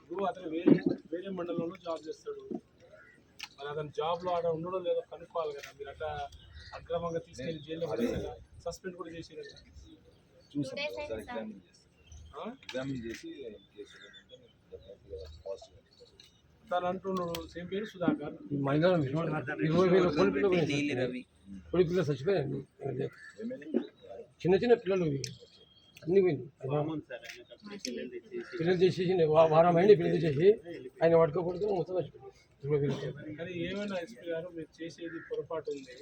ఇప్పుడు అతను వేరే వేరే మండలంలో జాబ్ చేస్తాడు మరి అతను జాబ్లో ఆడ ఉండడం లేదో కనుక్కోవాలి కదా మీరు అట్లా అక్రమంగా తీసుకెళ్ళి జైల్లో పడేసారా సస్పెండ్ కూడా చేసారు చూసాం ఎగ్జామిన్ చేస్తాం ఎగ్జామిన్ చేసి తను అంటున్నాడు సేమ్ పేరు సుధాకర్. మైదానం ఇరవై వేల కోడి పిల్లలు కోడి పిల్లలు చచ్చిపోయాయండి. చిన్న చిన్న పిల్లలు. అన్ని పోయింది పిల్లలు చేసేసి వారం అయింది పిల్లలు చేసి ఆయన పట్టుకోకూడదు మొత్తం చచ్చిపోయింది. కానీ ఏమైనా ఎస్పీ గారు మీరు చేసేది పొరపాటు ఉంది.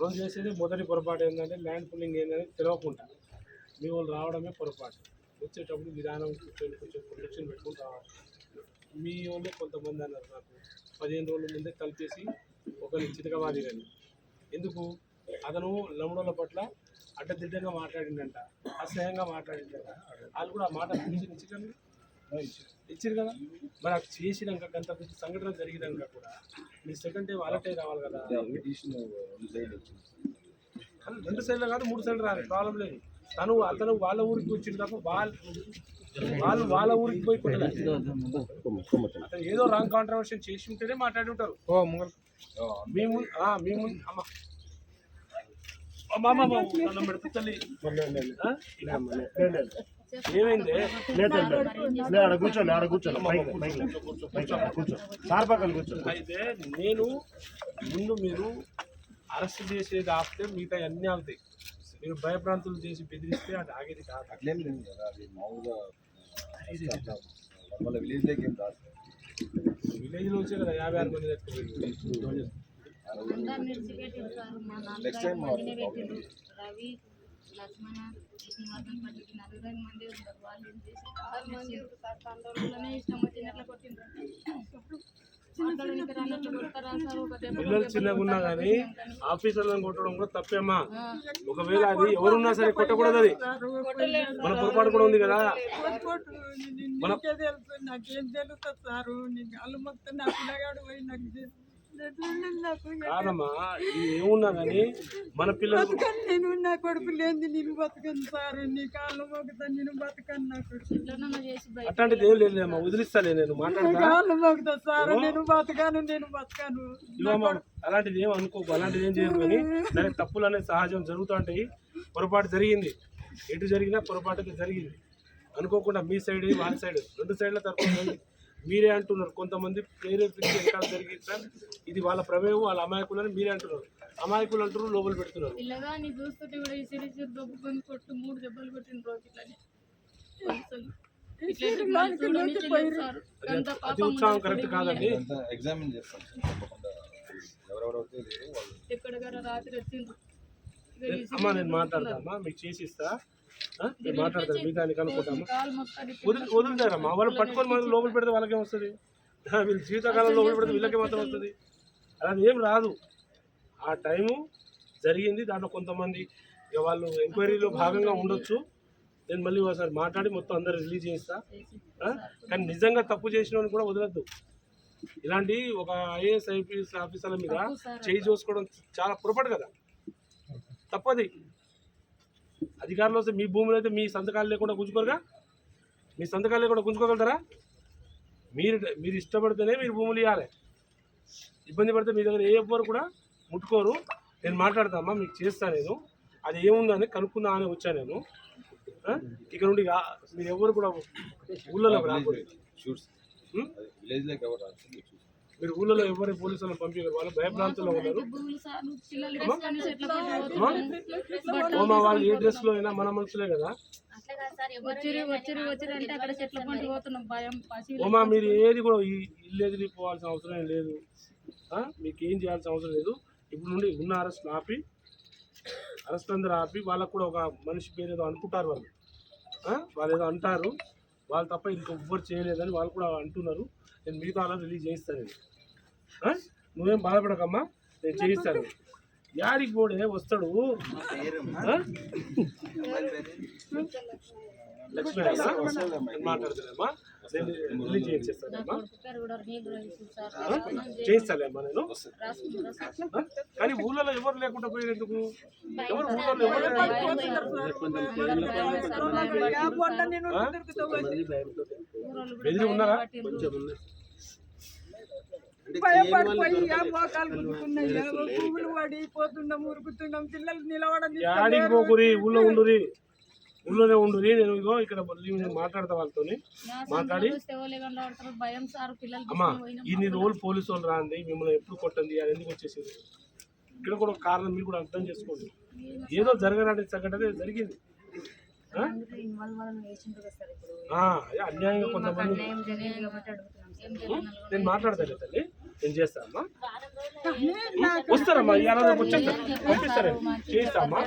రోజు చేసేది మొదటి పొరపాటు ఏంటంటే ల్యాండ్ పుల్లింగ్ ఏంటని తెలియకుండా మీ వాళ్ళు రావడమే పొరపాటు. వచ్చేటప్పుడు విధానం కూర్చొని కొంచెం ప్రొటెక్షన్ పెట్టుకుని రావాలి మీ వాళ్ళే కొంతమంది అన్నారు నాకు. పదిహేను రోజుల ముందే కలిపేసి ఒకరిని చితకవాదిరని ఎందుకు? అతను లమ్ముడోళ్ళ పట్ల అడ్డదిడ్డంగా మాట్లాడిందంట అసహ్యంగా మాట్లాడిందంట వాళ్ళు కూడా ఆ మాట పిలిచి ఇచ్చారు ఇచ్చారు కదా? మరి అది చేసినాక పెద్ద సంఘటన జరిగినాక కూడా మీ సెకండ్ టైం అలర్ట్ అయి రావాలి కదా? పిటిషన్ రెండు సైడ్లు కాదు మూడు సైడ్లు రాదు ప్రాబ్లం లేదు. తను అతను వాళ్ళ ఊరికి వచ్చింది తప్ప వాళ్ళ వాళ్ళు వాళ్ళ ఊరికి పోయి అతను ఏదో రాంగ్ కాంట్రవర్షన్ చేసి ఉంటేనే మాట్లాడి ఉంటారు ఓ ముంగల్ మీ ముందు ఆ, మీ ముందు అమ్మ? ఏమైంది? ఆడ కూర్చోండి ఆడ కూర్చోండి. పైకి పైకి కూర్చో సార్ పక్కన కూర్చో. అయితే నేను ముందు మీరు అరెస్ట్ చేసేది ఆపితే మిగతా అన్నీ ఆగుతాయి మీరు భయప్రాంతులు చేసి బెదిరిస్తే అది ఆగేది కాదు. అట్లేం లేదు కదా అది మామూలుగా వాళ్ళ విలేజ్లోకి ఏం రాదు. విలేజ్లో వచ్చే కదా యాభై ఆరు మంది రవి లక్ష్మణ శ్రీనివాసన్ పట్టికి నలుగురు మంది ఉన్నారు వాళ్ళు ఏం చేసి అందులోనే ఇష్టం వచ్చినట్లు కొట్టిండ్రు. పిల్లలు చిన్నగా ఉన్నా కానీ ఆఫీసర్లను కొట్టడం కూడా తప్పేమ్మా. ఒకవేళ అది ఎవరున్నా సరే కొట్టకూడదు అది మన పొరపాటు కూడా ఉంది కదా. మన నీకే తెలుస్తుంది సారు. మొత్తం నా పిల్లగాడు పోయి నాకు కాదమ్మా ఇది ఏమున్నా కానీ మన బతకను నేను నా కొడుకు లేని నేను బతకను సారు. నీ కాళ్ళు మొక్కుతా నేను బతకను చేసి బయట అట్లాంటిది ఏం లేదు అమ్మా వదిలిస్తాలే నేను మాట్లాడతా కాళ్ళు మొక్కుతా సారు నేను బతకను నేను బతకను. అలాంటిది ఏం అనుకోకు అలాంటిది ఏం చేయదు కానీ సరే తప్పులు అనేది సహజం జరుగుతుంటాయి. పొరపాటు జరిగింది. ఎటు జరిగినా పొరపాటు అయితే జరిగింది. అనుకోకుండా మీ సైడ్ వాళ్ళ సైడ్ రెండు సైడ్ల తరఫున మీరే అంటున్నారు. కొంతమంది ప్రేరేపించి వెనకాల జరిగింది సార్. ఇది వాళ్ళ ప్రమేయం వాళ్ళ అమాయకులని మీరే అంటున్నారు. అమాయకులు అంటున్నారు లోపల పెడుతున్నారు. పిల్లగా నీ చూస్తుంటే కూడా ఈ సిరీస్ దొబ్బుకొని కొట్టు మూడు దెబ్బలు కొట్టిన రోజు ఇట్లానే. అది ఉత్సాహం కరెక్ట్ కాదండి. ఎగ్జామిన్ చేస్తాం ఎవరెవరైతే రాత్రి వచ్చిండ్రు. అమ్మా నేను మాట్లాడతామా మీకు చేసి ఇస్తా. దానికి అనుకుంటామా వదిలి వాళ్ళు పట్టుకొని మనం లోపల పెడితే వాళ్ళకేం వస్తుంది? వీళ్ళు జీవితకాలం లోపల పెడితే వీళ్ళకే మాత్రం వస్తుంది? అలాంటి ఏం రాదు. ఆ టైము జరిగింది. దాంట్లో కొంతమంది వాళ్ళు ఎంక్వైరీలో భాగంగా ఉండొచ్చు. నేను మళ్ళీ ఒకసారి మాట్లాడి మొత్తం అందరు రిలీజ్ చేయిస్తా. ఆ? కానీ నిజంగా తప్పు చేసిన కూడా వదలద్దు. ఇలాంటి ఒక ఐఏఎస్ ఐపీఎస్ ఆఫీసర్ల మీద చేయి చూసుకోవడం చాలా పొరపాటు కదా. తప్పది. అధికారులు వస్తే మీ భూములు అయితే మీ సంతకాలు లేకుండా గుంజుకోరుగా? మీ సంతకాలు లేకుండా గుంజుకోగలుగుతారా? మీరు మీరు ఇష్టపడితేనే మీరు భూములు ఇవ్వాలి ఇబ్బంది పడితే మీ దగ్గర ఏ ఎవ్వరు కూడా ముట్టుకోరు. నేను మాట్లాడతామా మీకు చేస్తాను నేను. అది ఏముందని కనుక్కుందా అని వచ్చాను నేను? ఇక్కడ నుండి ఇక మీరు ఎవరు కూడా ఊళ్ళో రాకూడదు. షూట్స్ ఉం? విలేజ్లోకి ఎవరు రాదు మీరు చూసి మీరు ఊళ్ళో ఎవరు పోలీసులను పంపించారు వాళ్ళు భయభ్రాంతుల్లో ఉన్నారు. డ్రెస్ వాళ్ళు ఏ డ్రెస్లో అయినా మన మనుషులే కదా. అట్లా కాదు సార్ వచ్చిరి వచ్చిరి వచ్చిరి అంటే అక్కడ చెట్ల పంట పోతున్నాం భయం పసి ఓమా మీరు ఏది కూడా ఇల్లు ఎదిరిపోవాల్సిన అవసరం లేదు. ఆ? మీకు ఏం చేయాల్సిన అవసరం లేదు. ఇప్పుడు నుండి ఉన్న అరెస్ట్ ఆపి అరెస్ట్ అందరూ ఆపి వాళ్ళకు కూడా ఒక మనిషి పేరు ఏదో అనుకుంటారు వాళ్ళు? వాళ్ళు ఏదో అంటారు. వాళ్ళు తప్ప ఇంక ఎవ్వరు చేయలేదని వాళ్ళు కూడా అంటున్నారు. నేను మిగతా అలా రిలీజ్ చేయిస్తాను? నువ్వేం బాధపడకమ్మా నేను చేయిస్తాను. యాడికి పోడే వస్తాడు? లక్ష్మీ రిలీజ్ చేయిస్తాలేమ్మా నేను? కానీ ఊళ్ళలో ఎవరు లేకుండా పోయారు ఎందుకు ఎవరు ఊళ్ళో ఎవరు బెదిరి ఉన్నారా. భయపడిపోయి మోకాలు పువ్వులు పడిపోతున్నాం ఉరుకుతున్నాం పిల్లలు నిలవడం ఊళ్ళో ఉండురి. ఊళ్ళోనే ఉండురి నేను ఇగో ఇక్కడ నేను మాట్లాడతా వాళ్ళతోని. నా మాట్లాడి. అమ్మా. ఇన్ని రోజులు పోలీసు వాళ్ళు రాంది మిమ్మల్ని ఎప్పుడు కొట్టండి అది ఎందుకు వచ్చేసింది? ఇక్కడ కూడా ఒక కారణం మీరు కూడా అర్థం చేసుకోండి. ఏదో జరగనాటి సంఘటన జరిగింది. అన్యాయంగా కొంతమంది నేను మాట్లాడతాను తల్లి. నేను చేస్తా అమ్మా. నాకు వస్తారమ్మా ఇవాళ వచ్చేస్తారు. పంపిస్తారండి. చేయిస్తామ్మా